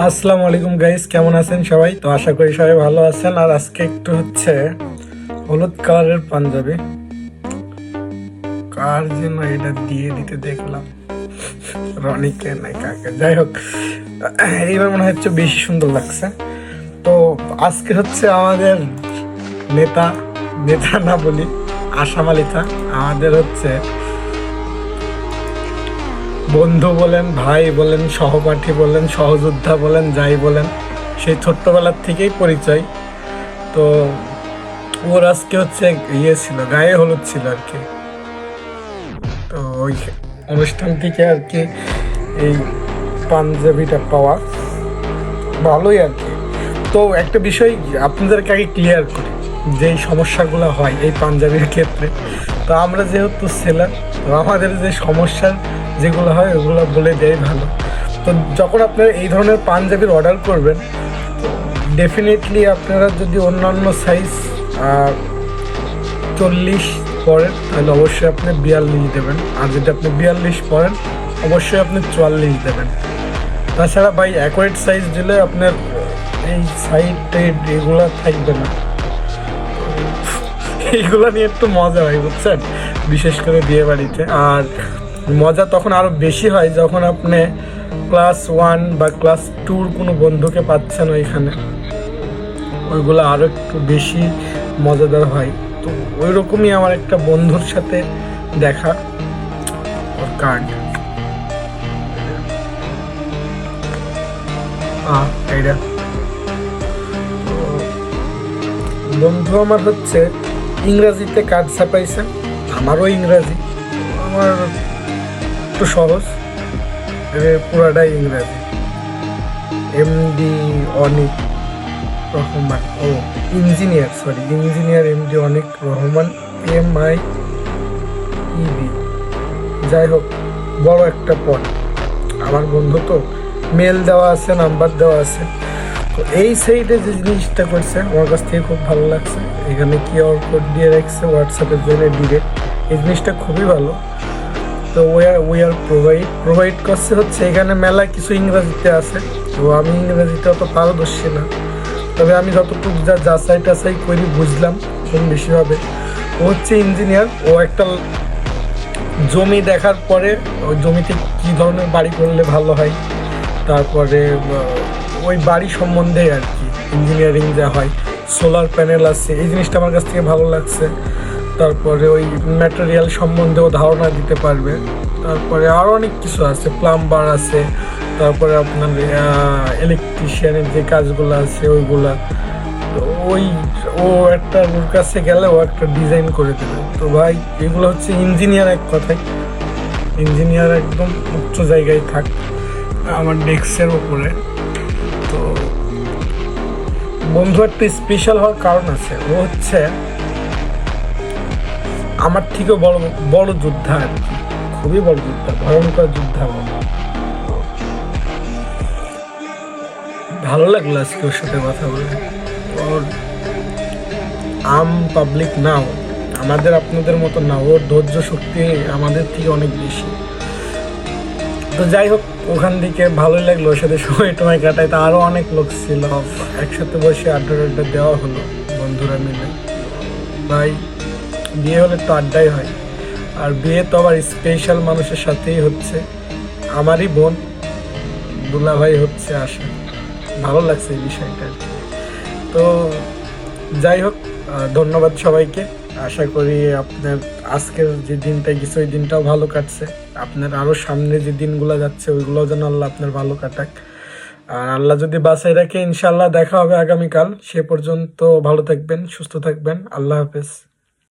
আসসালামু আলাইকুম গাইস, কেমন আছেন সবাই? তো আশা করি সবাই ভালো আছেন। আর আজকে একটু হচ্ছে হলুদ কালারের পাঞ্জাবি। কার যেন এটা দিয়ে দিতে দেখলাম। রনিকে নাই কাকে, যাই হোক। এইবার মনে হচ্ছে বেশি সুন্দর লাগছে। তো আজকে হচ্ছে আমাদের নেতা নেতা না বলি, আসাম আলিতা আমাদের হচ্ছে বন্ধু বলেন, ভাই বলেন, সহপাঠী বলেন, সহযোদ্ধা বলেন, যাই বলেন, সেই ছোট্টবেলার থেকেই পরিচয়। তো ওর আজকে হচ্ছে ইয়ে ছিল, গায়ে হলুদ ছিল আর কি। তো ওই অনুষ্ঠান থেকে আর কি এই পাঞ্জাবিটা পাওয়া ভালোই আর কি। তো একটা বিষয় আপনাদেরকে আগে ক্লিয়ার করি যে সমস্যাগুলো হয় এই পাঞ্জাবির ক্ষেত্রে। তো আমরা যেহেতু সেলার তো আমাদের যে সমস্যার যেগুলো হয়, ওগুলো বলে দেয় ভালো। তো যখন আপনারা এই ধরনের পাঞ্জাবির অর্ডার করবেন ডেফিনেটলি আপনারা যদি অন্যান্য সাইজ চল্লিশ পরেন, তাহলে অবশ্যই আপনি বিয়াল্লিশ দেবেন। আর যদি আপনি বিয়াল্লিশ পরেন, অবশ্যই আপনি চুয়াল্লিশ দেবেন। তাছাড়া ভাই অ্যাকোয়েট সাইজ দিলে আপনার এই সাইড টাইড এগুলো থাকবে না। এইগুলো নিয়ে একটু মজা হয়, বুঝছেন? বিশেষ করে বিয়ে বাড়িতে আর মজা তখন আরও বেশি হয় যখন আপনি ক্লাস ওয়ান বা ক্লাস টুর কোনো বন্ধুকে পাচ্ছেন ওইখানে। ওইগুলো আরও একটু বেশি মজাদার হয়। তো ওই রকমই আমার একটা বন্ধুর সাথে দেখা ওর কার্ড বন্ধু আমার হচ্ছে ইংরাজিতে কার্ড ছাপাইছে। আমারও ইংরাজি। আমার একটু সহজ। পুরাটাই ইংরাজি। MD Anik Rahman. Oh, engineer sorry engineer MD Anik Rahman M I E B যাই হোক, বড় একটা পদ। আমার বন্ধু তো মেল দেওয়া আছে নাম্বার দেওয়া আছে। তো এই সাইডে যে জিনিসটা করছে, আমার কাছ থেকে খুব ভালো লাগছে। এখানে কিউআর কোড দিয়ে রাখছে হোয়াটসঅ্যাপের জন্য ডিরেক্ট এই জিনিসটা খুবই ভালো। তো we are we are provide provide করছে হচ্ছে এখানে মেলা কিছু ইংরেজিতে আছে। তো আমি ইংরেজিতে অত পারদর্শী না। তবে আমি যতটুকু যা যাচাই টাচাই করি বুঝলাম কম বেশিভাবে ও হচ্ছে ইঞ্জিনিয়ার ও একটা জমি দেখার পরে ওই জমিতে কী ধরনের বাড়ি করলে ভালো হয়, তারপরে ওই বাড়ি সম্বন্ধে আর কি ইঞ্জিনিয়ারিং যা হয় সোলার প্যানেল আছে, এই জিনিসটা আমার কাছ থেকে ভালো লাগছে। তারপরে ওই ম্যাটেরিয়াল সম্বন্ধেও ধারণা দিতে পারবে। তারপরে আরও অনেক কিছু আছে প্লাম্বার আছে, তারপরে আপনার ইলেকট্রিশিয়ানের যে কাজগুলো আছে ওইগুলা। তো ওই, ও একটা ওর কাছে গেলে ও একটা ডিজাইন করে দেবে। তো ভাই, এগুলো হচ্ছে ইঞ্জিনিয়ার এক কথায় ইঞ্জিনিয়ার একদম উচ্চ জায়গায় থাক, আমার ডেস্কের উপরে। তো বন্ধু, একটা স্পেশাল হওয়ার কারণ আছে। ও হচ্ছে আমার থেকেও বড় বড় যোদ্ধা আর কি। খুবই বড় যোদ্ধা, ভয়ঙ্কর যোদ্ধা। ভালো লাগল আজকে ওর সাথে কথা বলে। ওর আম পাবলিক নাও আমাদের আপনাদের মতো না, ওর ধৈর্য শক্তি আমাদের থেকে অনেক বেশি। তো যাই হোক, ওখান থেকে ভালোই লাগল ওর সাথে সময় টময় কাটায়। তো আরও অনেক লোক ছিল। একসাথে বসে আড্ডা আড্ডা দেওয়া হলো, বন্ধুরা মিলে। ভাই বিয়ে হলে তো আড্ডাই হয়। আর বিয়ে তো আবার স্পেশাল মানুষের সাথেই হচ্ছে। আমারই বোন দুলা ভাই হচ্ছে আসা ভালো লাগছে এই বিষয়টা। তো যাই হোক ধন্যবাদ সবাইকে। আশা করি আপনার আজকের যে দিনটা গেছে ওই দিনটাও ভালো কাটছে। আপনার আরও সামনে যে দিনগুলো যাচ্ছে, ওইগুলোও যেন আল্লাহ আপনার ভালো কাটাক। আর আল্লাহ যদি বাসায় রাখে ইনশাল্লাহ দেখা হবে আগামীকাল। সে পর্যন্ত ভালো থাকবেন, সুস্থ থাকবেন। আল্লাহ হাফেজ।